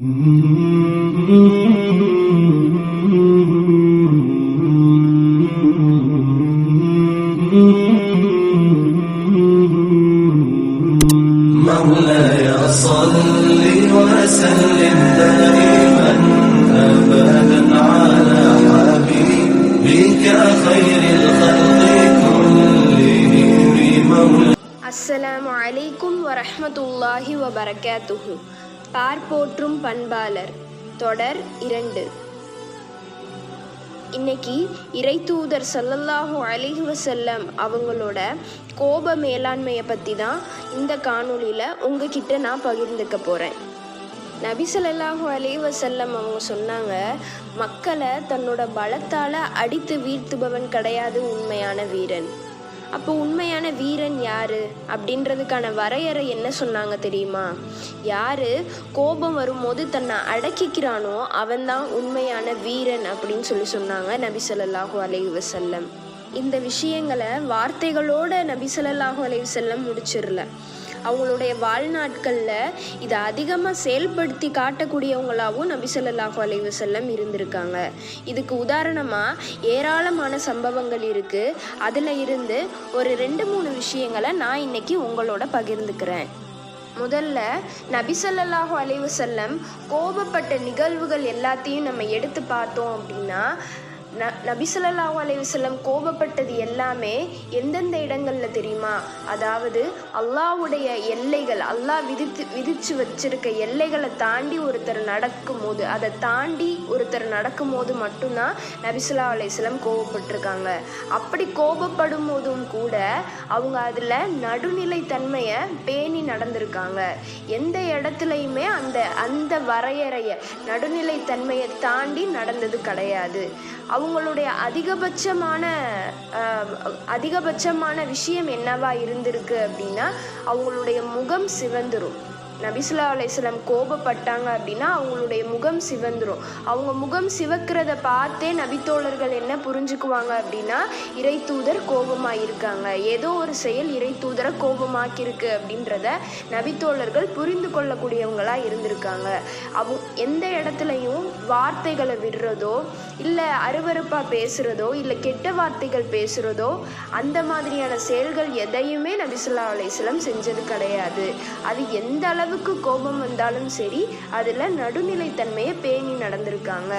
مولاي صل وسلم دائما ابدا على حبيبك خير الخلق كلهم. مولاي السلام عليكم ورحمة الله وبركاته. பார்ப்போற்றும் பண்பாளர். தொடர் இரண்டு. இன்னைக்கு இறைத்தூதர் ஸல்லல்லாஹு அலைஹி வஸல்லம் அவங்களோட கோப மேலாண்மையை பற்றி தான் இந்த காணொளியில் உங்ககிட்ட நான் பகிர்ந்துக்க போகிறேன் நபி ஸல்லல்லாஹு அலைஹி வஸல்லம் அவங்க சொன்னாங்க மக்களை தன்னோட பலத்தால் அடித்து வீழ்த்துபவன் கிடையாது உண்மையான வீரன். அப்போ உண்மையான வீரன் யாரு? அப்படின்றதுக்கான வரையறை என்ன சொன்னாங்க தெரியுமா? யாரு கோபம் வரும்போது தன்னை அடக்கிக்கிறானோ அவன்தான் உண்மையான வீரன் அப்படின்னு சொல்லி சொன்னாங்க நபி ஸல்லல்லாஹு அலைஹி வசல்லம் இந்த விஷயங்களை வார்த்தைகளோட நபி ஸல்லல்லாஹு அலைஹி செல்லம் முடிச்சிடல. அவங்களுடைய வாழ்நாட்களில் இதை அதிகமாக செயல்படுத்தி காட்டக்கூடியவங்களாகவும் நபி அலைவு செல்லம் இருந்திருக்காங்க. இதுக்கு உதாரணமாக ஏராளமான சம்பவங்கள் இருக்குது அதில் இருந்து ஒரு ரெண்டு மூணு விஷயங்களை நான் இன்னைக்கு உங்களோட பகிர்ந்துக்கிறேன். முதல்ல நபி அலைவு செல்லம் கோபப்பட்ட நிகழ்வுகள் எல்லாத்தையும் நம்ம எடுத்து பார்த்தோம் அப்படின்னா ந நபி அலைவு செல்லம் கோபப்பட்டது எல்லாமே எந்தெந்த இடங்களில் தெரியுமா? அதாவது அல்லாஹ்வுடைய எல்லைகள் அல்லாஹ் விதித்து விதிச்சு வச்சிருக்க எல்லைகளை தாண்டி ஒருத்தர் நடக்கும்போது அதை தாண்டி ஒருத்தர் நடக்கும்போது மட்டும்தான் நபிசுல்லா அலையம் கோபப்பட்டிருக்காங்க. அப்படி கோபப்படும் போதும் கூட அவங்க அதில் நடுநிலை தன்மையை பேணி நடந்திருக்காங்க. எந்த இடத்துலையுமே அந்த அந்த வரையறையை நடுநிலை தன்மையை தாண்டி நடந்தது கிடையாது. அவங்களுடைய அதிகபட்சமான அதிகபட்சமான விஷயம் என்னவா இருந்திருக்கு அப்படின்னா அவங்களுடைய முகம் சிவந்துரும். நபிசுல்லா அலையம் கோபப்பட்டாங்க அப்படின்னா அவங்களுடைய முகம் சிவந்துடும் அவங்க முகம் சிவக்கிறத பார்த்தே நபித்தோழர்கள் என்ன புரிஞ்சுக்குவாங்க அப்படின்னா இறை தூதர் கோபமாக இருக்காங்க ஏதோ ஒரு செயல் இறை தூதரை கோபமாக்கியிருக்கு அப்படின்றத நபித்தோழர்கள் புரிந்து கொள்ளக்கூடியவங்களா இருந்திருக்காங்க. அவங்க எந்த இடத்துலையும் வார்த்தைகளை விடுறதோ இல்லை அருவருப்பாக பேசுகிறதோ இல்லை கெட்ட வார்த்தைகள் பேசுகிறதோ அந்த மாதிரியான செயல்கள் எதையுமே நபிசுல்லா அலையம் செஞ்சது கிடையாது. அது எந்த அளவு அளவுக்கு கோபம் வந்தாலும் சரி அதில் நடுநிலைத்தன்மையை பேணி நடந்திருக்காங்க.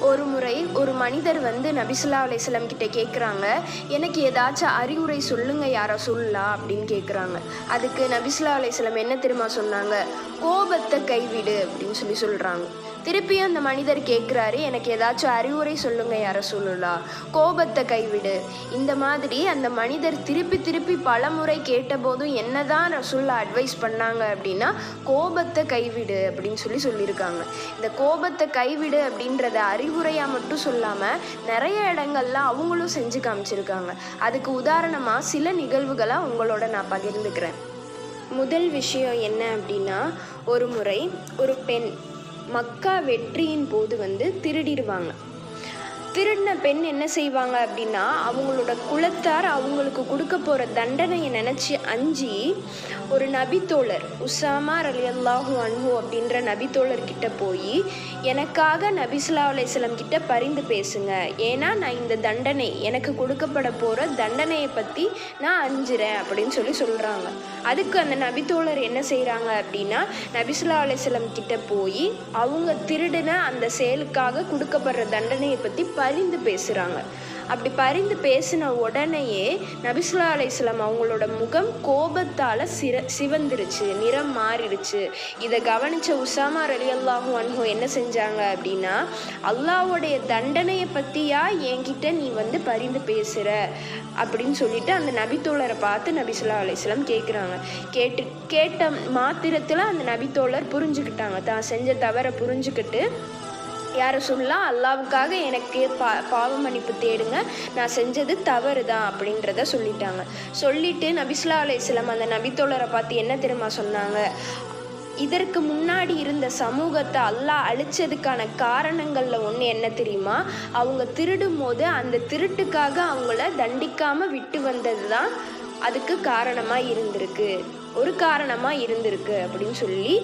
ஒரு முறை ஒரு மனிதர் வந்து நபிசுல்லா அலையம் கிட்ட கேட்குறாங்க எனக்கு ஏதாச்சும் அறிவுரை சொல்லுங்க யாரோ சொல்லலாம் அப்படின்னு கேட்குறாங்க அதுக்கு நபிசுல்லா அலையம் என்ன தெரியுமா சொன்னாங்க? கோபத்தை கைவிடு அப்படின்னு சொல்லி சொல்கிறாங்க திருப்பியும் அந்த மனிதர் கேட்குறாரு எனக்கு ஏதாச்சும் அறிவுரை சொல்லுங்க யாரோ சொல்லலாம் கோபத்தை கைவிடு. இந்த மாதிரி அந்த மனிதர் திருப்பி திருப்பி பல முறை கேட்டபோதும் என்னதான் ரசுல்லா அட்வைஸ் பண்ணாங்க அப்படின்னா கோபத்தை கைவிடு அப்படின்னு சொல்லி சொல்லியிருக்காங்க. இந்த கோபத்தை கைவிடு அப்படின்றத அறிவுரையாக மட்டும் சொல்லாமல் நிறைய இடங்கள்ல அவங்களும் செஞ்சு காமிச்சிருக்காங்க. அதுக்கு உதாரணமாக சில நிகழ்வுகளை உங்களோட நான் பகிர்ந்துக்கிறேன். முதல் விஷயம் என்ன அப்படின்னா ஒரு முறை ஒரு பெண் மக்கா வெற்றியின் போது வந்து திருடிடுவாங்க. திருடின பெண் என்ன செய்வாங்க அப்படின்னா அவங்களோட குலத்தார் அவங்களுக்கு கொடுக்க போகிற தண்டனையை நினச்சி அஞ்சி ஒரு நபித்தோழர் உசாமா அலி அல்லாஹூ அன்ஹு அப்படின்ற நபித்தோழர் கிட்ட போய் எனக்காக நபிசுல்லா அலையம் கிட்ட பரிந்து பேசுங்க. ஏன்னா நான் இந்த தண்டனை எனக்கு கொடுக்கப்பட போகிற தண்டனையை பற்றி நான் அஞ்சுறேன் அப்படின்னு சொல்லி சொல்கிறாங்க அதுக்கு அந்த நபித்தோழர் என்ன செய்கிறாங்க அப்படின்னா நபிசுல்லா அலையம் கிட்ட போய் அவங்க திருடின அந்த செயலுக்காக கொடுக்கப்படுற தண்டனையை பற்றி பரிந்து பேசுகிறாங்க அப்படி பரிந்து பேசின உடனேயே நபிசுல்லா அலையம் அவங்களோட முகம் கோபத்தால் சிர சிவந்துருச்சு நிறம் மாறிடுச்சு. இதை கவனித்த உசாமா அலி அல்லாஹூ அன்ஹோ என்ன செஞ்சாங்க அப்படின்னா அல்லாஹ்வுடைய தண்டனையை பற்றியா என்கிட்ட நீ வந்து பரிந்து பேசுகிற அப்படின்னு சொல்லிட்டு அந்த நபித்தோழரை பார்த்து நபிசுல்லா அலையம் கேட்குறாங்க கேட்டு கேட்ட மாத்திரத்தில் அந்த நபித்தோழர் புரிஞ்சுக்கிட்டாங்க. தான் செஞ்ச தவறை புரிஞ்சுக்கிட்டு யாரை சொல்லலாம் அல்லாவுக்காக எனக்கு பா பாவ மன்னிப்பு தேடுங்க. நான் செஞ்சது தவறு தான் அப்படின்றத சொல்லிட்டாங்க. சொல்லிட்டு நபிஸ்லா அலையம் அந்த நபித்தோழரை பார்த்து என்ன தெரியுமா சொன்னாங்க? இதற்கு முன்னாடி இருந்த சமூகத்தை அல்லாஹ் அழிச்சதுக்கான காரணங்களில் ஒன்று என்ன தெரியுமா? அவங்க திருடும் போது அந்த திருட்டுக்காக அவங்கள தண்டிக்காமல் விட்டு வந்தது தான் அதுக்கு காரணமாக இருந்திருக்கு. ஒரு காரணமாக இருந்திருக்கு அப்படின்னு சொல்லி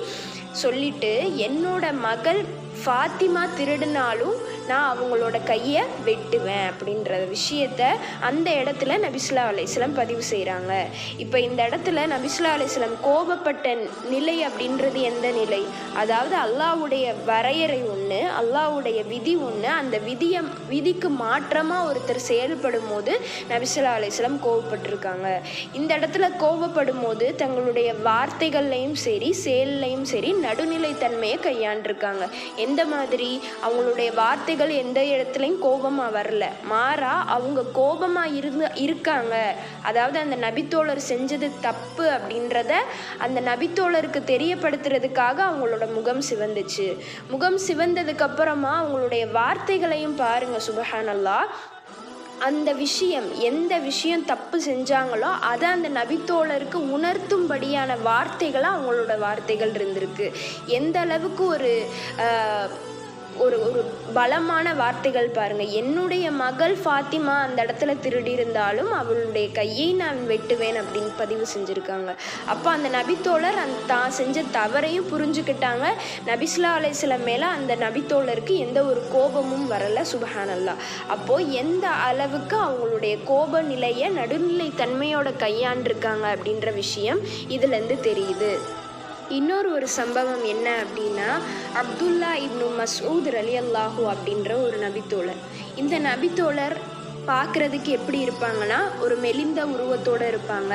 சொல்லிட்டு என்னோட மகள் ஃபாத்திமா திருடினாலும் நான் அவங்களோட கையை வெட்டுவேன் அப்படின்ற விஷயத்த அந்த இடத்துல நபிஸ்லா அலைஸ்லம் பதிவு செய்கிறாங்க இப்போ இந்த இடத்துல நபிஸ்லா அலைஸ்லம் கோபப்பட்ட நிலை அப்படின்றது எந்த நிலை? அதாவது அல்லாவுடைய வரையறை ஒன்று அல்லாவுடைய விதி ஒன்று அந்த விதியை விதிக்கு மாற்றமாக ஒருத்தர் செயல்படும் போது நபிஸ்லா அலைஸ்லம் கோபப்பட்டிருக்காங்க. இந்த இடத்துல கோபப்படும் போது தங்களுடைய வார்த்தைகள்லையும் சரி செயல்லையும் சரி நடுநிலைத்தன்மையை கையாண்டிருக்காங்க. எந்த மாதிரி அவங்களுடைய வார்த்தைகள் எந்த இடத்துலையும் கோபமாக வரல. மாறா அவங்க கோபமாக இருந்து இருக்காங்க. அதாவது அந்த நபித்தோழர் செஞ்சது தப்பு அப்படின்றத அந்த நபித்தோழருக்கு தெரியப்படுத்துறதுக்காக அவங்களோட முகம் சிவந்துச்சு. முகம் சிவந்ததுக்கப்புறமா அவங்களுடைய வார்த்தைகளையும் பாருங்கள் சுபஹானல்லா. அந்த விஷயம் எந்த விஷயம் தப்பு செஞ்சாங்களோ அதை அந்த நபித்தோழருக்கு உணர்த்தும்படியான வார்த்தைகளாக அவங்களோட வார்த்தைகள் இருந்திருக்கு. எந்த அளவுக்கு ஒரு ஆஹ், ஒரு ஒரு பலமான வார்த்தைகள் பாருங்க. என்னுடைய மகள் ஃபாத்திமா அந்த இடத்துல திருடி இருந்தாலும் அவளுடைய கையை நான் வெட்டுவேன் அப்படின்னு பதிவு செஞ்சுருக்காங்க. அப்போ அந்த நபித்தோழர் அந் தான் செஞ்ச தவறையும் புரிஞ்சுக்கிட்டாங்க. நபிஸ்லா அலைசில மேலே அந்த நபித்தோழருக்கு எந்த ஒரு கோபமும் வரல சுபஹானல்லா. அப்போது எந்த அளவுக்கு அவங்களுடைய கோப நிலையை நடுநிலை தன்மையோட கையாண்டிருக்காங்க அப்படின்ற விஷயம் இதுலேருந்து தெரியுது. இன்னொரு ஒரு சம்பவம் என்ன அப்படின்னா அப்துல்லா இப்னு மசூத் அலி அல்லாஹூ அப்படின்ற ஒரு நபித்தோழர். இந்த நபித்தோழர் பார்க்குறதுக்கு எப்படி இருப்பாங்கன்னா ஒரு மெலிந்த உருவத்தோடு இருப்பாங்க.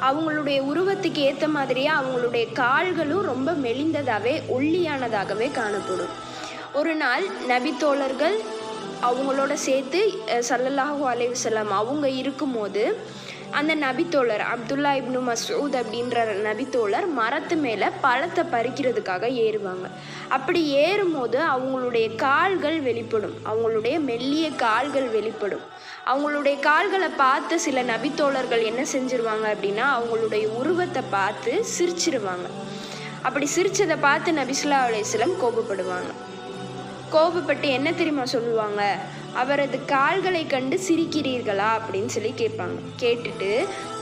அவங்களுடைய உருவத்துக்கு ஏற்ற மாதிரியே அவங்களுடைய கால்களும் ரொம்ப மெலிந்ததாகவே ஒல்லியானதாகவே காணப்படும். ஒரு நாள் நபித்தோழர்கள் அவங்களோட சேர்த்து சல்லல்லாஹு அலைவு அலைஹி அவங்க இருக்கும்போது அந்த நபித்தோழர் அப்துல்லா இப்னு மசூத் அப்படின்ற நபித்தோழர் மரத்து மேலே பழத்தை பறிக்கிறதுக்காக ஏறுவாங்க. அப்படி ஏறும்போது அவங்களுடைய கால்கள் வெளிப்படும். அவங்களுடைய மெல்லிய கால்கள் வெளிப்படும். அவங்களுடைய கால்களை பார்த்து சில நபித்தோழர்கள் என்ன செஞ்சிருவாங்க அப்படின்னா அவங்களுடைய உருவத்தை பார்த்து சிரிச்சிருவாங்க. அப்படி சிரிச்சதை பார்த்து நபிசுல்லா அலையம் கோபப்படுவாங்க. கோபப்பட்டு என்ன தெரியுமா சொல்லுவாங்க? அவரது கால்களை கண்டு சிரிக்கிறீர்களா அப்படின்னு சொல்லி கேட்பாங்க. கேட்டுட்டு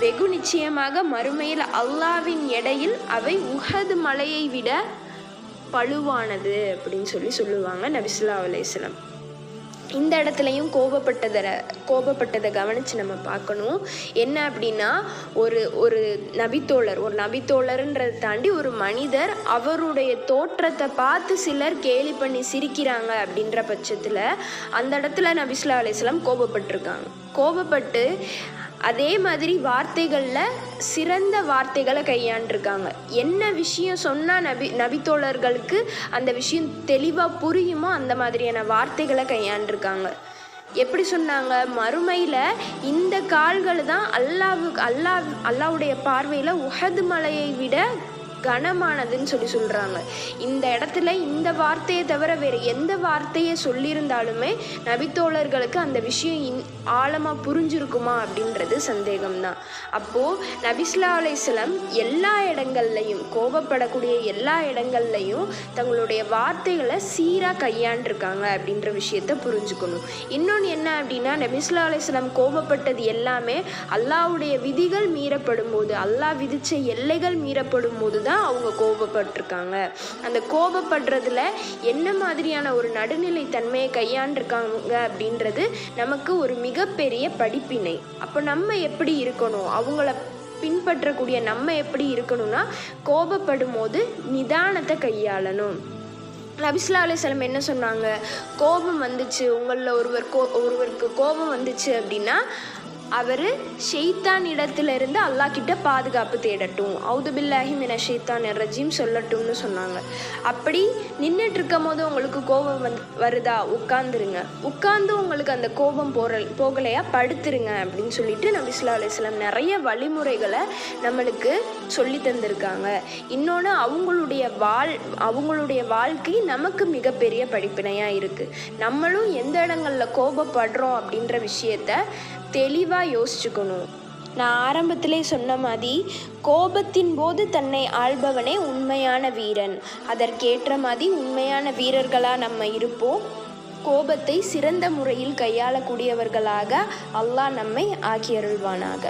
வெகு நிச்சயமாக மறுமையில் அல்லாவின் எடையில் அவை உஹது மலையை விட பழுவானது அப்படின்னு சொல்லி சொல்லுவாங்க நபிசுல்லா அலையம் இந்த இடத்துலையும் கோபப்பட்டதை கோபப்பட்டதை கவனித்து நம்ம பார்க்கணும். என்ன அப்படின்னா ஒரு ஒரு நபித்தோழர் ஒரு நபித்தோழருன்றதை தாண்டி ஒரு மனிதர் அவருடைய தோற்றத்தை பார்த்து சிலர் கேலி பண்ணி சிரிக்கிறாங்க அப்படின்ற பட்சத்தில் அந்த இடத்துல நபிஸ்லா அலிஸ்லாம் கோபப்பட்டிருக்காங்க. கோபப்பட்டு அதே மாதிரி வார்த்தைகளில் சிறந்த வார்த்தைகளை கையாண்டிருக்காங்க. என்ன விஷயம் சொன்னால் நபி நபித்தோழர்களுக்கு அந்த விஷயம் தெளிவாக புரியுமோ அந்த மாதிரியான வார்த்தைகளை கையாண்டிருக்காங்க. எப்படி சொன்னாங்க? மறுமையில் இந்த கால்கள் தான் அல்லாவு அல்லாஹ் அல்லாவுடைய பார்வையில் உஹது மலையை விட கனமானதுன்னு சொல்லி சொல்கிறாங்க இந்த இடத்துல இந்த வார்த்தையை தவிர வேறு எந்த வார்த்தையை சொல்லியிருந்தாலுமே நபித்தோழர்களுக்கு அந்த விஷயம் இன் ஆழமாக புரிஞ்சிருக்குமா அப்படின்றது சந்தேகம்தான். அப்போது நபிஸ்லா அலைசலம் எல்லா இடங்கள்லையும் கோபப்படக்கூடிய எல்லா இடங்கள்லையும் தங்களுடைய வார்த்தைகளை சீராக கையாண்டிருக்காங்க அப்படின்ற விஷயத்த புரிஞ்சுக்கணும். இன்னொன்று என்ன அப்படின்னா நபிஸ்லா அலைசலம் கோபப்பட்டது எல்லாமே அல்லாவுடைய விதிகள் மீறப்படும் போது அல்லாஹ் விதித்த எல்லைகள் மீறப்படும் போது தான் அவங்க கோபப்பட்டிருக்காங்க. அந்த கோபப்படுறதுல என்ன மாதிரியான ஒரு நடுநிலை தன்மையை கையாண்டிருக்காங்க அப்படின்றது நமக்கு ஒரு மிகப்பெரிய படிப்பினை. அப்போ நம்ம எப்படி இருக்கணும்? அவங்கள பின்பற்றக்கூடிய நம்ம எப்படி இருக்கணும்னா கோபப்படும் போது நிதானத்தை கையாளணும். நபிஸ்லா அலிஸ்லம் என்ன சொன்னாங்க? கோபம் வந்துச்சு உங்களில் ஒருவர் கோ ஒருவருக்கு கோபம் வந்துச்சு அப்படின்னா அவர் ஷெய்தான் இடத்துலேருந்து அல்லாஹ் கிட்ட பாதுகாப்பு தேடட்டும். அவுதுபில்லாஹி மின ஷெய்தான் ரஜீம் சொல்லட்டும்னு சொன்னாங்க. அப்படி நின்றுட்டு இருக்கும் போது உங்களுக்கு கோபம் வந்து வருதா? உட்காந்துருங்க உட்காந்து உங்களுக்கு அந்த கோபம் போற போகலையா? படுத்துருங்க அப்படின்னு சொல்லிட்டு நபிஸ்லா அலிஸ்லாம் நிறைய வழிமுறைகளை நம்மளுக்கு சொல்லி தந்திருக்காங்க. இன்னொன்று அவங்களுடைய வாழ் அவங்களுடைய வாழ்க்கை நமக்கு மிகப்பெரிய படிப்பினையாக இருக்குது நம்மளும் எந்த இடங்களில் கோபப்படுறோம் அப்படின்ற விஷயத்த தெளிவாக யோசிச்சுக்கணும். நான் ஆரம்பத்திலே சொன்ன மாதிரி கோபத்தின் போது தன்னை ஆள்பவனே உண்மையான வீரன். அதற்கேற்ற மாதிரி உண்மையான வீரர்களாக நம்ம இருப்போம். கோபத்தை சிறந்த முறையில் கையாளக்கூடியவர்களாக அல்லாஹ் நம்மை ஆக்கியருள்வானாக.